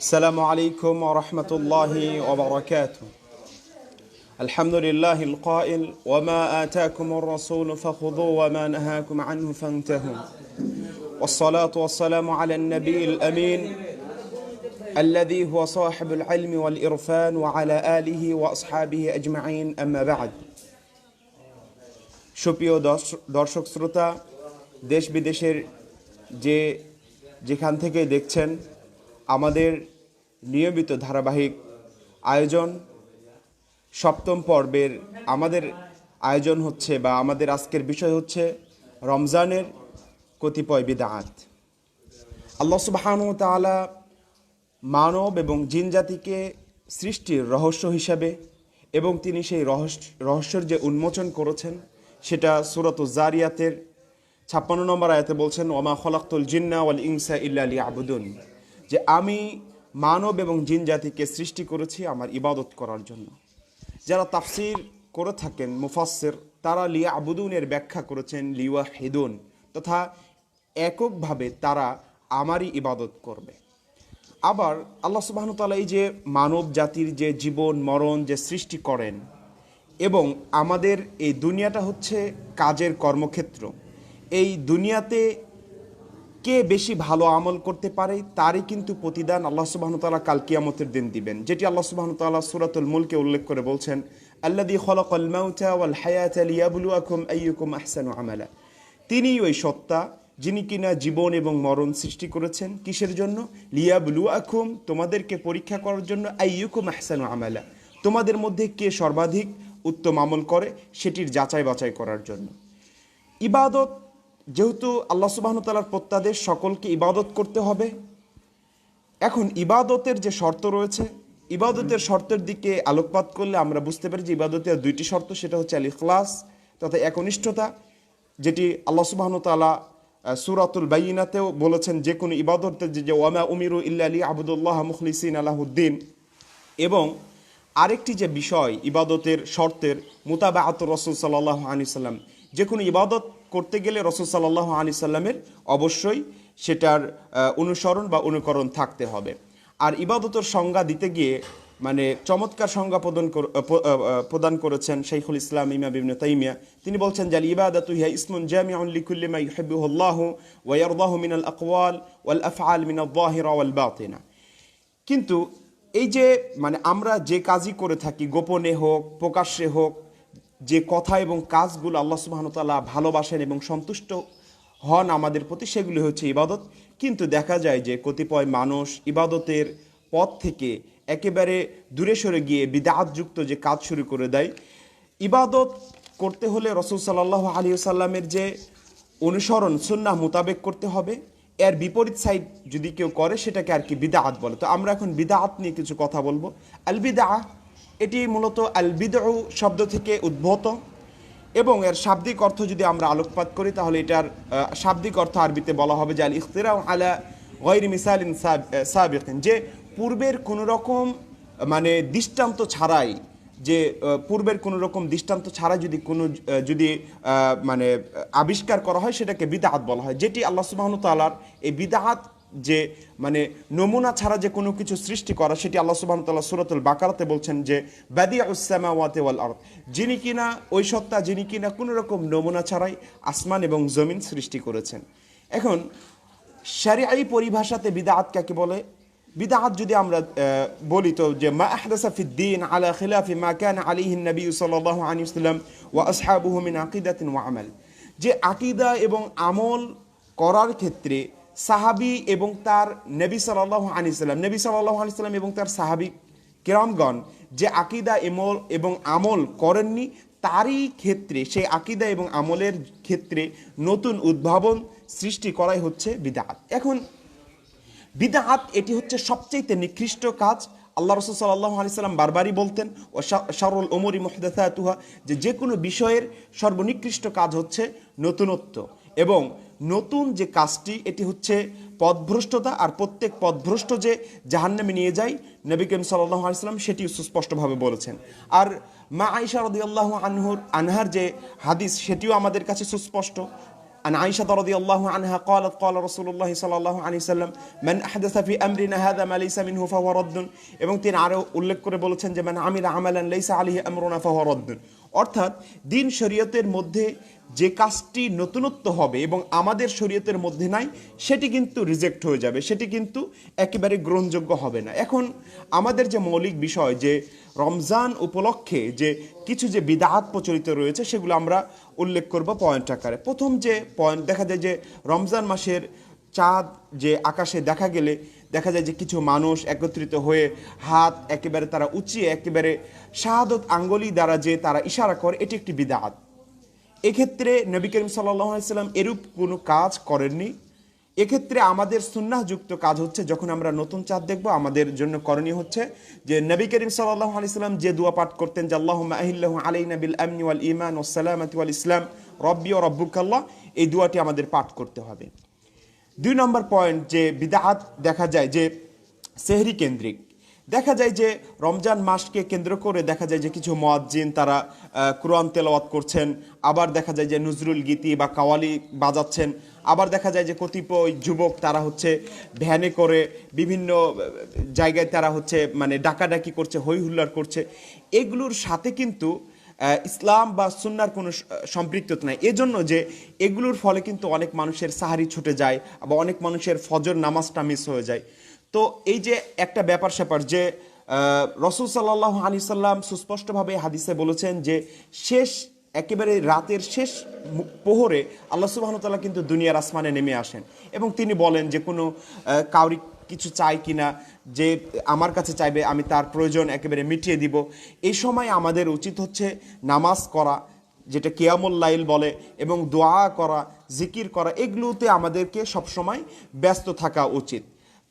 السلام عليكم ورحمة الله وبركاته الحمد لله القائل وما آتاكم الرسول فخذوا وما نهاكم عنه فانتهوا والصلاة والسلام على النبي الأمين الذي هو صاحب العلم والإرفان وعلى آله وأصحابه أجمعين أما بعد সুপ্রিয় দর্শ- দর্শক শ্রোতা দেশ বিদেশের যে যেখান থেকে দেখছেন আমাদের নিয়মিত ধারাবাহিক আয়োজন। সপ্তম পর্বের আমাদের আয়োজন হচ্ছে বা আমাদের আজকের বিষয় হচ্ছে রমজানের কতিপয় বিদাত। আল্লাহ সুবাহানু তাআলা মানব এবং জিন জাতিকে সৃষ্টির রহস্য হিসাবে এবং তিনি সেই রহস্য রহস্যের যে উন্মোচন করেছেন, সেটা সুরত জারিয়াতের ছাপ্পান্ন নম্বর আয়াতে বলছেন ওমা খলাক্তুল জিন্না ওয়াল ইনসা ইল্লা আলী আবুদুন যে আমি মানব এবং জিন জাতিকে সৃষ্টি করেছি আমার ইবাদত করার জন্য। যারা তাফসির করে থাকেন, মুফাসসির, তারা লিয়া আবুদুনের ব্যাখ্যা করেছেন লিওয়া হেদুন তথা এককভাবে তারা আমারই ইবাদত করবে। আবার আল্লাহ সুবাহন তালা এই যে মানব জাতির যে জীবন, মরণ যে সৃষ্টি করেন এবং আমাদের এই দুনিয়াটা হচ্ছে কাজের কর্মক্ষেত্র, এই দুনিয়াতে কে বেশি ভালো আমল করতে পারে, তারই কিন্তু প্রতিদান আল্লাহ সুবাহন তালা কাল কিয়ামতের দিন দিবেন। যেটি আল্লাহ সুবাহন তাল্লাহ সুরাতুল মুলকে উল্লেখ করে বলছেন আল্লাদি আমালা। তিনিই ওই সত্তা যিনি কিনা জীবন এবং মরণ সৃষ্টি করেছেন কিসের জন্য? লিয়াবলু আকুম তোমাদেরকে পরীক্ষা করার জন্য আইয়ুকুম আহসানু আমালা। তোমাদের মধ্যে কে সর্বাধিক উত্তম আমল করে, সেটির যাচাই বাছাই করার জন্য। ইবাদত যেহেতু আল্লাহ সুবাহতালার প্রত্যাদেশ সকলকে ইবাদত করতে হবে, এখন ইবাদতের যে শর্ত রয়েছে, ইবাদতের শর্তের দিকে আলোকপাত করলে আমরা বুঝতে পারি যে ইবাদতের দুইটি শর্ত, সেটা হচ্ছে আল ইখলাস তথা একনিষ্ঠতা, যেটি আল্লাহ সুবাহন তালা সুরাতুল বাইনাতেও বলেছেন যে কোনো ইবাদতের যে ওয়ামা উমিরু ইল্লা আলী আবুদুল্লাহ মুখলিসিন আলাহুদ্দিন। এবং আরেকটি যে বিষয় ইবাদতের শর্তের মুতাবাআত রসুল সাল্লাহ আনি সাল্লাম যে কোনো ইবাদত করতে গেলে রসুল সাল্লাহ আনি সাল্লামের অবশ্যই সেটার অনুসরণ বা অনুকরণ থাকতে হবে। আর ইবাদতের সংজ্ঞা দিতে গিয়ে মানে চমৎকার সংজ্ঞা প্রদান প্রদান করেছেন শাইখুল ইসলাম ইমা বিবনে তাইমিয়া। তিনি বলছেন যে ইবাদাতু হিয়া ইসমুন জামিউন লিকুল্লি মা ইয়ারদাহু মিনাল আকওয়াল ওয়াল আফআল মিনাল যাহিরা ওয়াল বাতিনা। কিন্তু এই যে মানে আমরা যে কাজই করে থাকি, গোপনে হোক, প্রকাশ্যে হোক যে কথা এবং কাজগুলো আল্লাহ সুবাহতাল্লাহ ভালোবাসেন এবং সন্তুষ্ট হন আমাদের প্রতি, সেগুলি হচ্ছে ইবাদত। কিন্তু দেখা যায় যে কতিপয় মানুষ ইবাদতের পথ থেকে একেবারে দূরে সরে গিয়ে বিদাতযুক্ত যে কাজ শুরু করে দেয়। ইবাদত করতে হলে রসুল সাল্লাহ আলী সাল্লামের যে অনুসরণ, সুন্নাহ মোতাবেক করতে হবে। এর বিপরীত সাইড যদি কেউ করে, সেটাকে আর কি বিদাআত বলে। তো আমরা এখন বিদাআত নিয়ে কিছু কথা বলব। আল বিদা এটি মূলত আল বিদউ শব্দ থেকে উদ্ভূত এবং এর শাব্দিক অর্থ যদি আমরা আলোকপাত করি, তাহলে এটার শাব্দিক অর্থ আরবিতে বলা হবে যে আল ইখতিরা আলা গৈর মিসালিন সাবিকিন, যে পূর্বের কোনো রকম মানে দৃষ্টান্ত ছাড়াই, যে পূর্বের কোনো রকম দৃষ্টান্ত ছাড়া যদি কোনো যদি মানে আবিষ্কার করা হয়, সেটাকে বিদাহাত বলা হয়, যেটি আল্লাহ সুবাহন তালার এই বিদাহাত যে মানে নমুনা ছাড়া যে কোনো কিছু সৃষ্টি করা, সেটি আল্লাহ সুবাহন তাল্লাহ সুরতুল বাকারাতে বলছেন যে বাদিয়া উসামা ওয়াতে ওয়াল আরদ। যিনি কিনা, ওই সত্তা যিনি কিনা কোনো রকম নমুনা ছাড়াই আসমান এবং জমিন সৃষ্টি করেছেন। এখন, শারিআই পরিভাষাতে বিদাআত কাকে বলে? বিদাআত যদি আমরা বলি তো যে, মা আহদাসা ফিদ্দিন আলা খিলাফি মা কান আলাইহি নবী সাল্লাল্লাহু আলাইহি ওয়াসাল্লাম ওয়া আসহাবুহু মিন আকিদাতিন ওয়া আমাল। যে আকিদা এবং আমল করার ক্ষেত্রে সাহাবি এবং তার নবী সাল্লাল্লাহু আলাইহি সাল্লাম, নবী সাল্লাল্লাহু আলাইহি সাল্লাম এবং তার সাহাবি কিরামগণ যে আকিদা, এমল এবং আমল করেননি, তারই ক্ষেত্রে, সেই আকিদা এবং আমলের ক্ষেত্রে নতুন উদ্ভাবন সৃষ্টি করাই হচ্ছে বিদাত। এখন, বিদাত এটি হচ্ছে সবচেয়ে নিকৃষ্ট কাজ। আল্লাহ রসুল সাল্লাহ আলি সাল্লাম বারবারই বলতেন ও সরল ওমরি মহদাতুহা যে যে কোনো বিষয়ের সর্বনিকৃষ্ট কাজ হচ্ছে নতুনত্ব এবং নতুন যে কাজটি এটি হচ্ছে পথভ্রষ্টতা আর প্রত্যেক পথভ্রষ্ট যে জাহান্নামে নিয়ে যায় নবী করিম সাল্লাহ আলিয়াল্লাম সেটি সুস্পষ্টভাবে বলেছেন আর মা আইসা রদিয়াল্লাহ আনহুর আনহার যে হাদিস সেটিও আমাদের কাছে সুস্পষ্ট عن عائشة رضي الله عنها قالت قال رسول الله صلى الله عليه وسلم من أحدث في أمرنا هذا ما ليس منه فهو رد এবং তিনি আরো উল্লেখ করে বলেছেন যে মান আমিলা আমালান লাইসা আলাইহি আমরুনা ফাহুয়া রাদ্দুন অর্থাৎ দিন শরীয়তের মধ্যে যে কাজটি নতুনত্ব হবে এবং আমাদের শরীয়তের মধ্যে নাই, সেটি কিন্তু রিজেক্ট হয়ে যাবে, সেটি কিন্তু একেবারে গ্রহণযোগ্য হবে না। এখন আমাদের যে মৌলিক বিষয় যে রমজান উপলক্ষে যে কিছু যে বিদাত প্রচলিত রয়েছে, সেগুলো আমরা উল্লেখ করব পয়েন্ট আকারে। প্রথম যে পয়েন্ট, দেখা যায় যে রমজান মাসের চাঁদ যে আকাশে দেখা গেলে দেখা যায় যে কিছু মানুষ একত্রিত হয়ে হাত একেবারে তারা উঁচিয়ে একেবারে শাহাদত আঙ্গুলি দ্বারা যে তারা ইশারা করে, এটি একটি বিদাত। এক্ষেত্রে নবী করিম সাল্লাম এরূপ কোনো কাজ করেননি। এক্ষেত্রে আমাদের সুন্নাহযুক্ত কাজ হচ্ছে যখন আমরা নতুন চাঁদ দেখব, আমাদের জন্য করণীয় হচ্ছে যে নবী করিম সাল্লাহ আলাইসাল্লাম যে দোয়া পাঠ করতেন যে আল্লাহ আহিল্লাহ আলাই নবিল আমনি ইমান ওসালামতি ওয়াল ইসলাম, রব্বি ও রব্বুকাল্লাহ, এই দোয়াটি আমাদের পাঠ করতে হবে। দুই নম্বর পয়েন্ট যে বিদাহাত দেখা যায় যে সেহরি কেন্দ্রিক। দেখা যায় যে রমজান মাসকে কেন্দ্র করে দেখা যায় যে কিছু মজ্জিন তারা কোরআন তেলাওয়াত করছেন। আবার দেখা যায় যে নজরুল গীতি বা কাওয়ালি বাজাচ্ছেন। আবার দেখা যায় যে কতিপয় যুবক তারা হচ্ছে ভ্যানে করে বিভিন্ন জায়গায় তারা হচ্ছে মানে ডাকাডাকি করছে, হই হুল্লার করছে। এগুলোর সাথে কিন্তু ইসলাম বা সুন্নার কোনো সম্পৃক্ততা নাই। এজন্য যে এগুলোর ফলে কিন্তু অনেক মানুষের সাহারি ছুটে যায় বা অনেক মানুষের ফজর নামাজটা মিস হয়ে যায়। তো এই যে একটা ব্যাপার স্যাপার যে রসুল সাল্লাহ আলি সাল্লাম সুস্পষ্টভাবে হাদিসে বলেছেন যে, শেষ, একেবারে রাতের শেষ প্রহরে আল্লাহ সুবাহতাল্লাহ কিন্তু দুনিয়ার আসমানে নেমে আসেন। এবং তিনি বলেন যে কোনো কাউরি কিছু চাই কি না যে আমার কাছে চাইবে, আমি তার প্রয়োজন একেবারে মিটিয়ে দিব। এই সময় আমাদের উচিত হচ্ছে নামাজ করা, যেটা কেয়ামুল লাইল বলে, এবং দোয়া করা, জিকির করা, এগুলোতে আমাদেরকে সবসময় ব্যস্ত থাকা উচিত।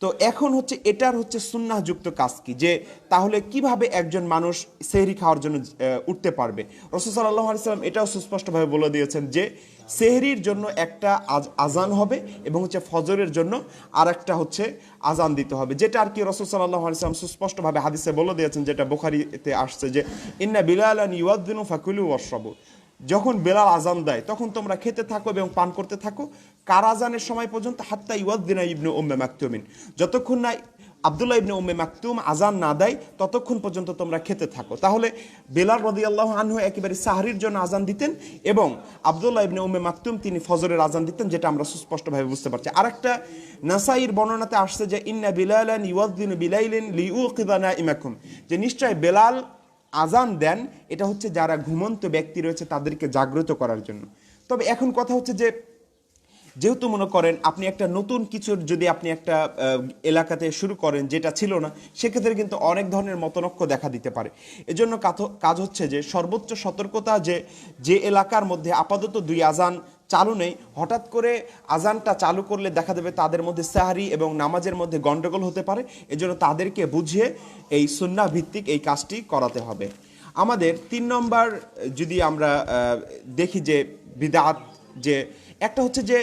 তো এখন হচ্ছে এটার হচ্ছে সুন্নাহযুক্ত কাজ কি? যে তাহলে কীভাবে একজন মানুষ সেহরি খাওয়ার জন্য উঠতে পারবে? রসুল সাল্লাহ আলিয়াল্লাম এটাও সুস্পষ্টভাবে বলে দিয়েছেন যে সেহরির জন্য একটা আজ- আজান হবে এবং হচ্ছে ফজরের জন্য আর একটা হচ্ছে আজান দিতে হবে। যেটা আর কি রসুল সাল্লাহ আলিয়াল্লাম সুস্পষ্টভাবে হাদিসে বলে দিয়েছেন, যেটা বোখারিতে আসছে যে, ইন্না বিলাল ইউদ্দিন ফাকুলু ওয়াশরাবু। যখন বেলাল আজান দেয়, তখন তোমরা খেতে থাকো এবং পান করতে থাকো। কার আজানের সময় পর্যন্ত? হাত্তা ইউদ্দিনা ইবনু উম্মে মাকতুমিন। যতক্ষণ না আবদুল্লাহ ইবনে উম্মে মাকতুম আজান না দেয়, ততক্ষণ পর্যন্ত তোমরা খেতে থাকো। তাহলে বেলাল রদি আল্লাহ আনহু একেবারে সাহারির জন্য আজান দিতেন এবং আবদুল্লাহ ইবনে উম্মে মাকতুম তিনি ফজরের আজান দিতেন, যেটা আমরা সুস্পষ্টভাবে বুঝতে পারছি। আরেকটা নাসাইর বর্ণনাতে আসছে যে, ইন্না বিলালান ইউদ্দিন বিলাইলিন লিউকিদানা ইমাকুম যে নিশ্চয় বেলাল আজান দেন, এটা হচ্ছে যারা ঘুমন্ত ব্যক্তি রয়েছে তাদেরকে জাগ্রত করার জন্য। তবে এখন কথা হচ্ছে যে, যেহেতু মনে করেন আপনি একটা নতুন কিছুর যদি আপনি একটা এলাকাতে শুরু করেন যেটা ছিল না, সেক্ষেত্রে কিন্তু অনেক ধরনের মতনক্য দেখা দিতে পারে। এজন্য কাজ হচ্ছে যে সর্বোচ্চ সতর্কতা যে যে এলাকার মধ্যে আপাতত দুই আজান চালু নেই। হঠাৎ করে আজানটা চালু করলে দেখা দেবে তাদের মধ্যে সাহারি এবং নামাজের মধ্যে গন্ডগোল হতে পারে। এজন্য তাদেরকে বুঝিয়ে এই সুন্না ভিত্তিক এই কাজটি করাতে হবে। আমাদের তিন নম্বর, যদি আমরা দেখি যে বিদাত, যে একটা হচ্ছে যে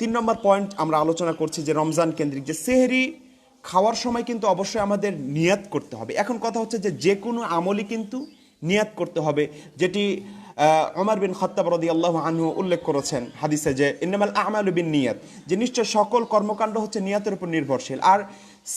তিন নম্বর পয়েন্ট আমরা আলোচনা করছি যে রমজান কেন্দ্রিক যে সেহরি খাওয়ার সময় কিন্তু অবশ্যই আমাদের নিয়াত করতে হবে। এখন কথা হচ্ছে যে যে কোনো আমলই কিন্তু নিয়াত করতে হবে। যেটি ওমর বিন খত্তাব রদি আল্লাহ আনহু উল্লেখ করেছেন হাদিসে যে, ইন্নামাল আহমাল বিন নিয়াত। যে নিশ্চয় সকল কর্মকাণ্ড হচ্ছে নিয়াতের উপর নির্ভরশীল। আর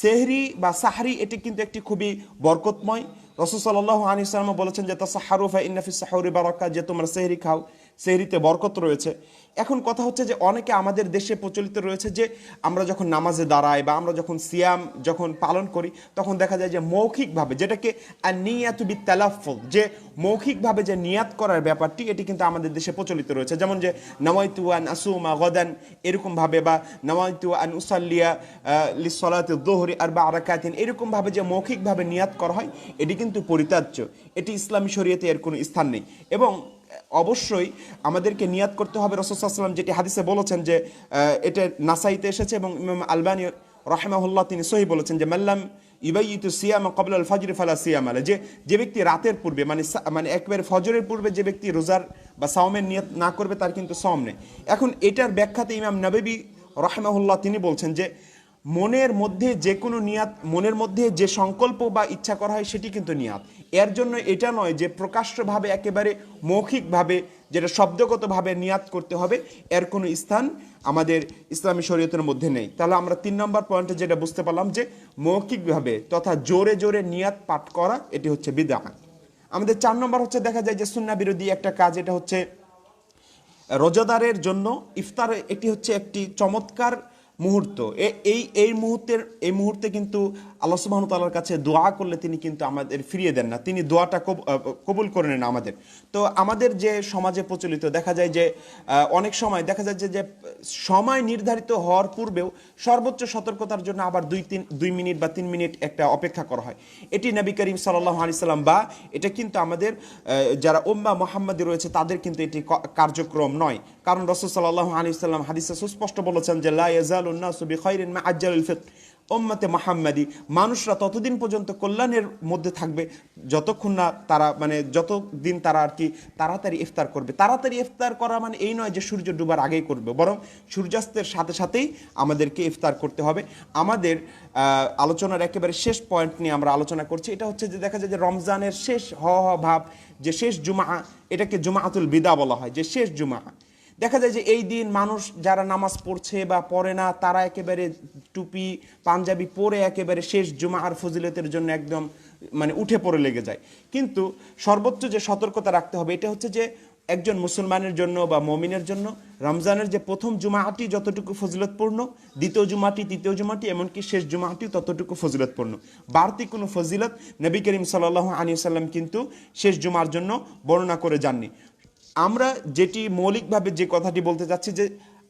সেহরি বা সাহারি, এটি কিন্তু একটি খুবই বরকতময়। রসুল সাল্লাহ সালাম বলেছেন যে তা সাহারুফা ইন্নাফি সাহরি বারাকা যে তোমরা সেহরি খাও সেহরিতে বরকত রয়েছে। এখন কথা হচ্ছে যে অনেকে আমাদের দেশে প্রচলিত রয়েছে যে আমরা যখন নামাজে দাঁড়াই বা আমরা যখন সিয়াম যখন পালন করি, তখন দেখা যায় যে মৌখিকভাবে যেটাকে নিয়াতুবি তালাফল যে মৌখিকভাবে যে নিয়াত করার ব্যাপারটি, এটি কিন্তু আমাদের দেশে প্রচলিত রয়েছে। যেমন যে নামাইতু আন আসুমা গদান এরকমভাবে বা নামাইতু আন উসাল্লিয়া লিসলাতে দোহরি আর বা আরাকাতিন এরকমভাবে যে মৌখিকভাবে নিয়াত করা হয়, এটি কিন্তু পরিত্যাজ্য। এটি ইসলামী শরীয়তে এর কোনো স্থান নেই। এবং অবশ্যই আমাদেরকে নিয়াত করতে হবে রসুলাম যেটি হাদিসে বলেছেন যে এটা নাসাইতে এসেছে এবং ইমাম আলবানী রাহেমাহুল্লাহ তিনি সহি বলেছেন যে মাল্লাম ইবাইতু সিয়াম কবল আল ফজর ফালা সিয়াম আলে যে যে ব্যক্তি রাতের পূর্বে মানে মানে একবারে ফজরের পূর্বে যে ব্যক্তি রোজার বা সাওমের নিয়ত না করবে তার কিন্তু সম নেই। এখন এটার ব্যাখ্যাতে ইমাম নবেবী রাহেমাহুল্লাহ তিনি বলছেন যে মনের মধ্যে যে কোনো নিয়াত, মনের মধ্যে যে সংকল্প বা ইচ্ছা করা হয় সেটি কিন্তু নিয়াত। এর জন্য এটা নয় যে প্রকাশ্যভাবে, একেবারে মৌখিকভাবে, যেটা শব্দগতভাবে নিয়াত করতে হবে, এর কোনো স্থান আমাদের ইসলামী শরীয়তের মধ্যে নেই। তাহলে আমরা তিন নম্বর পয়েন্টে যেটা বুঝতে পারলাম যে মৌখিকভাবে তথা জোরে জোরে নিয়াত পাঠ করা, এটি হচ্ছে বিদাত আমাদের চার নম্বর হচ্ছে দেখা যায় যে সুন্না বিরোধী একটা কাজ, এটা হচ্ছে রোজাদারের জন্য ইফতার, এটি হচ্ছে একটি চমৎকার মুহূর্ত। এই এই মুহূর্তের, এই মুহূর্তে কিন্তু আল্লাহ সুবাহ তাল্লার কাছে দোয়া করলে তিনি কিন্তু আমাদের ফিরিয়ে দেন না। তিনি দোয়াটা কব- কবুল করে নেন আমাদের। তো আমাদের যে সমাজে প্রচলিত, দেখা যায় যে অনেক সময় দেখা যায় যে, সময় নির্ধারিত হওয়ার পূর্বেও সর্বোচ্চ সতর্কতার জন্য আবার দুই তিন, দুই মিনিট বা তিন মিনিট একটা অপেক্ষা করা হয়। এটি নবী করিম সাল্লাহ আলি সাল্লাম বা এটা কিন্তু আমাদের যারা ওম্মা মোহাম্মদী রয়েছে, তাদের কিন্তু এটি কার্যক্রম নয়। কারণ রসুল সাল্লাহ আলি সাল্লাম হাদিসে সুস্পষ্ট বলেছেন যে, লা ওম্মতে মাহাম্মাদি, মানুষরা ততদিন পর্যন্ত কল্যাণের মধ্যে থাকবে, যতক্ষণ না তারা মানে যতদিন তারা আর কি তাড়াতাড়ি ইফতার করবে। তাড়াতাড়ি ইফতার করা মানে এই নয় যে সূর্য ডুবার আগেই করবে, বরং সূর্যাস্তের সাথে সাথেই আমাদেরকে ইফতার করতে হবে। আমাদের আলোচনার একেবারে শেষ পয়েন্ট নিয়ে আমরা আলোচনা করছি। এটা হচ্ছে যে দেখা যায় যে রমজানের শেষ হ হ ভাব, যে শেষ জুমা এটাকে জুমাআতুল বিদা বলা হয়, যে শেষ জুমা দেখা যায় যে এই দিন মানুষ যারা নামাজ পড়ছে বা পড়ে না, তারা একেবারে টুপি, পাঞ্জাবি পরে একেবারে শেষ জুমা আর ফজিলতের জন্য একদম মানে উঠে পড়ে লেগে যায়। কিন্তু সর্বোচ্চ যে সতর্কতা রাখতে হবে, এটা হচ্ছে যে একজন মুসলমানের জন্য বা মমিনের জন্য রমজানের যে প্রথম জুমাটি যতটুকু ফজিলতপূর্ণ, দ্বিতীয় জুমাটি, তৃতীয় জুমাটি, এমনকি শেষ জুমাটি ততটুকু ফজিলতপূর্ণ। বাড়তি কোনো ফজিলত নবী করিম সাল্লাহ আলী সাল্লাম কিন্তু শেষ জুমার জন্য বর্ণনা করে যাননি। আমরা যেটি মৌলিকভাবে যে কথাটি বলতে চাচ্ছি যে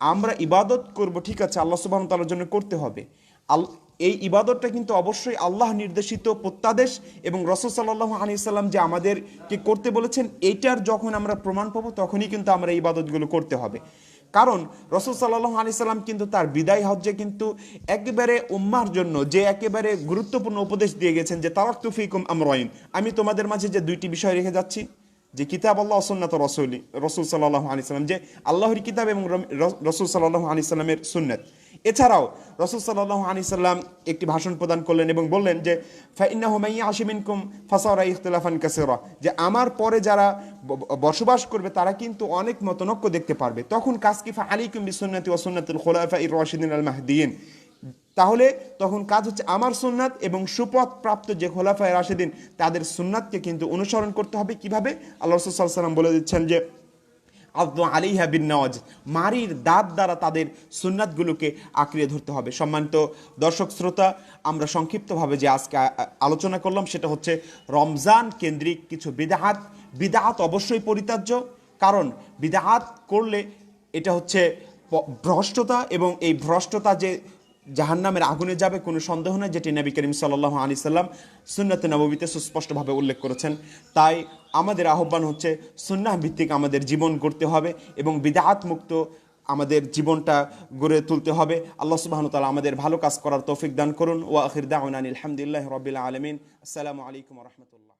আমরা ইবাদত করব, ঠিক আছে, আল্লাহ সুবাহ তালার জন্য করতে হবে। আল, এই ইবাদতটা কিন্তু অবশ্যই আল্লাহ নির্দেশিত প্রত্যাদেশ এবং রসদ সাল্লাহ আলী সাল্লাম যে আমাদেরকে করতে বলেছেন এইটার যখন আমরা প্রমাণ পাবো, তখনই কিন্তু আমরা এই ইবাদতগুলো করতে হবে। কারণ রসুল সাল্লাহ আলি সাল্লাম কিন্তু তার বিদায় হজ্জে কিন্তু একেবারে উম্মার জন্য যে একেবারে গুরুত্বপূর্ণ উপদেশ দিয়ে গেছেন যে তারাক তুফিকুম আমরাইন। আমি তোমাদের মাঝে যে দুইটি বিষয় রেখে যাচ্ছি। যে কিতাব আল্লাহ সুন্নাত রসুলি, রসুল সাল্লাহ আলি সাল্লাম, যে আল্লাহর কিতাব এবং রসুল সাল্লাহ আলি সাল্লামের সুন্নত। এছাড়াও রসুল সাল্লাহ আলি সাল্লাম একটি ভাষণ প্রদান করলেন এবং বললেন যে ফাইন্না হুমাইয়া আশিমিন কুম ফাসারা ইখতলাফান কাসেরা যে আমার পরে যারা বসবাস করবে তারা কিন্তু অনেক মতনক্য দেখতে পারবে। তখন কাসকিফা আলিকুম বিসুন্নতি ওয়াসুন্নাতুল খোলাফা ইর রশিদিন আল মাহদিন তাহলে তখন কাজ হচ্ছে আমার সুন্নাত এবং সুপথ প্রাপ্ত যে খোলাফায় রাশেদিন, তাদের সুন্নাতকে কিন্তু অনুসরণ করতে হবে। কীভাবে? আল্লাহ রসুল সাল্লাম বলে দিচ্ছেন যে আব্দু আলিহা বিন নওয়াজ, মারির দাঁত দ্বারা তাদের সুন্নাতগুলোকে আঁকড়িয়ে ধরতে হবে। সম্মানিত দর্শক, শ্রোতা, আমরা সংক্ষিপ্তভাবে যে আজকে আলোচনা করলাম, সেটা হচ্ছে রমজান কেন্দ্রিক কিছু বিদাহাত। বিদাহাত অবশ্যই পরিত্যাজ্য, কারণ বিদাহাত করলে এটা হচ্ছে ভ্রষ্টতা এবং এই ভ্রষ্টতা যে জাহান্নামের আগুনে যাবে কোনো সন্দেহ নেই, যেটি নবী করিম সাল্লাহ আলি সাল্লাম সুন্নাতে নবীতে সুস্পষ্টভাবে উল্লেখ করেছেন। তাই আমাদের আহ্বান হচ্ছে, সুন্নাহ ভিত্তিক আমাদের জীবন গড়তে হবে এবং বিদাত মুক্ত আমাদের জীবনটা গড়ে তুলতে হবে। আল্লাহ সুবাহন তালা আমাদের ভালো কাজ করার তৌফিক দান করুন। ও আখির দাওয়ান আলহামদুলিল্লাহ রবিল আলমিন। আসসালামু আলাইকুম রহমতুল্লাহ।